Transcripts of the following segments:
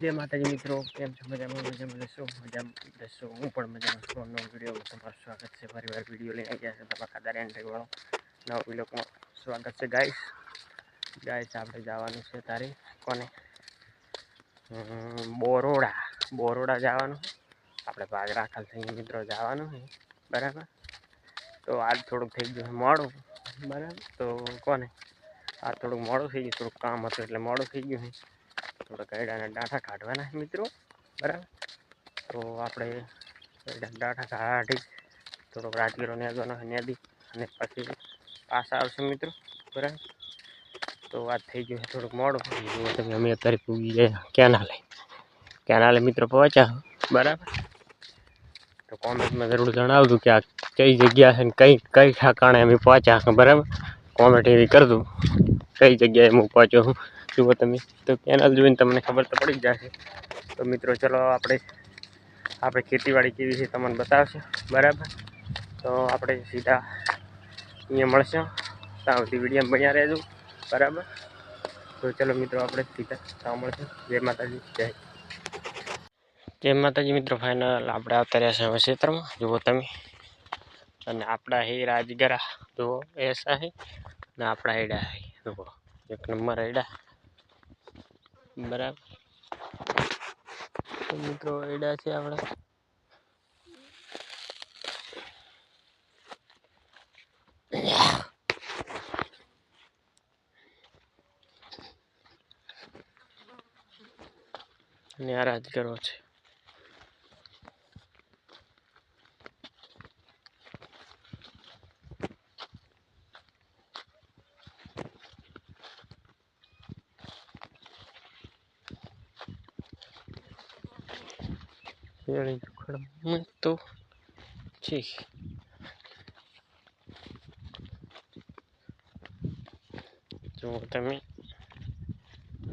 જય માતાજી મિત્રો, કેમ છો? મજામાં મજામાં લેશો મજામાં લેશો હું પણ મજામાં છું. નવો વીડિયો તમારું સ્વાગત છે. ફરી વાર વીડિયો લઈને ગયા છે તમારા ખાદાર એન્ટ્રીવાળો નવો વિડીયોમાં સ્વાગત છે ગાઈસ ગાઈસ આપણે જવાનું છે તારે કોને? બોરોડા. બોરોડા જવાનું. આપણે ભાગ રાખેલ થઈ મિત્રો, જવાનું છે. બરાબર? તો આજ થોડુંક થઈ ગયું છે મોડું. બરાબર? તો કોને? આ થોડુંક મોડું થઈ ગયું થોડુંક કામ હતું એટલે મોડું થઈ ગયું છે. થોડા કરડાના ડાંઠા કાઢવાના મિત્રો. બરાબર? તો આપણે ડાંઠા કાઢી, થોડોક રાજગીરો નેદવાનો નેદી, અને પછી પાછા આવશે મિત્રો. બરાબર? તો વાત થઈ ગયું થોડુંક મોડું. તમે અમે અત્યારે પૂગી ગયા કેનાલે. કેનાલે મિત્રો પહોંચ્યા બરાબર? તો કોમેન્ટમાં જરૂર જણાવજો કે આ કઈ જગ્યા છે ને કઈ કઈ ઠાકાણે અમે પહોંચ્યા બરાબર? કોમેન્ટ એવી કરજો. કઈ જગ્યાએ હું પહોંચ્યો છું? જુઓ તમે. તો કેનલ જોઈને તમને ખબર તો પડી જ જશે. તો મિત્રો, ચલો આપણે આપણે ખેતીવાડી કેવી છે તમને બતાવશે. બરાબર? તો આપણે સીધા અહીંયા મળશે. ત્યાં સુધી વીડિયો બન્યા રહેજો. બરાબર? તો ચલો મિત્રો, આપણે સીધા ત્યાં મળશું. જય માતાજી. જય. જય માતાજી મિત્રો ફાઇનલ આપણે આવતા રહ્યા છે હવે ક્ષેત્રમાં. જુઓ તમે. અને આપણા હે રાજગરા. જુઓ એસા હે ને આપણા હેડા હે. જુઓ, એક નંબર હેડા. બરાબર. તો મિત્રો એડા છે આપણે અને આ કરવો છે. શેરડી ઉખડમાં તો છે જો તમે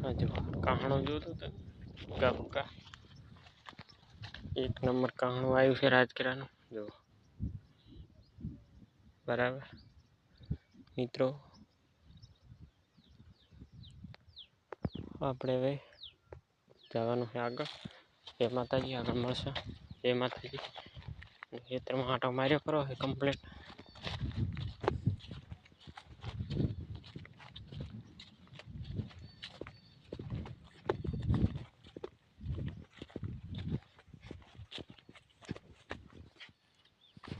આ જો કાહણો જોતો તો ફુગા એક નંબર કાહણું આવ્યું છે રાજકરાનું જો બરાબર મિત્રો આપણે હવે જવાનું છે આગળ જય માતાજી આગળ મળશે જય માતાજી ખેતરમાં આંટો માર્યો કરો છે કમ્પ્લીટ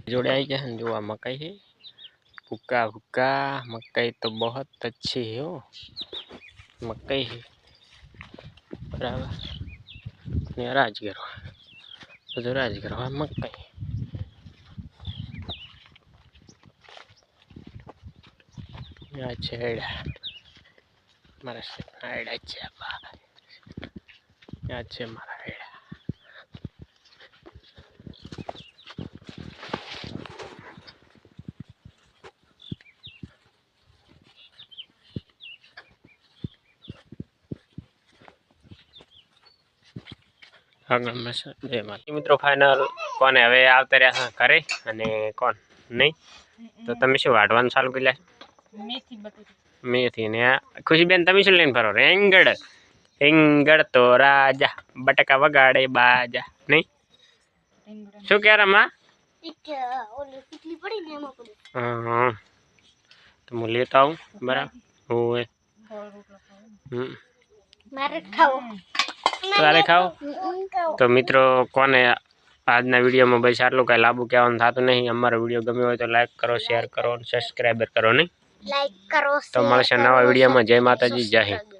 जोड़े आई क्या जो आ मकई है भुक्का भुक्का मकई तो बहुत अच्छी है हो मकई है बराबर ને રાજગીરો. બધું રાજગીરો. હવે મકાઈ. આ છે એડા મારા આયડા છે આ છે મારા આગળ જય માતા મિત્રો ફાઇનલ કોને? હવે આવતા રહ્યા છે ઘરે. અને કોણ? નહીં? તો તમે શું વાઢવાનું ચાલુ કરી લે મેથી ને આ ખુશીબેન તમે શું લઈને ફરો? રેંગડ રેંગડ તો રાજા. બટકા વગાડે બાજા. નહીં? શું કહે રમા એક ઓલી પીટલી પડી ને એમાં પડી. હા તો હું લેતા આવું. બરાબર. હમ. મારે ખાવો. તારે ખાવ? તો મિત્રો કોને આજના વિડીયોમાં બસ આટલું કાંઈ લાંબુ કહેવાનું થતું નહીં. અમારો વીડિયો ગમ્યો હોય તો લાઈક કરો શેર કરો સબસ્ક્રાઈબર કરો નહીં. લાઈક કરો તો મળશે નવા વિડીયોમાં. જય માતાજી જય હિન્દ.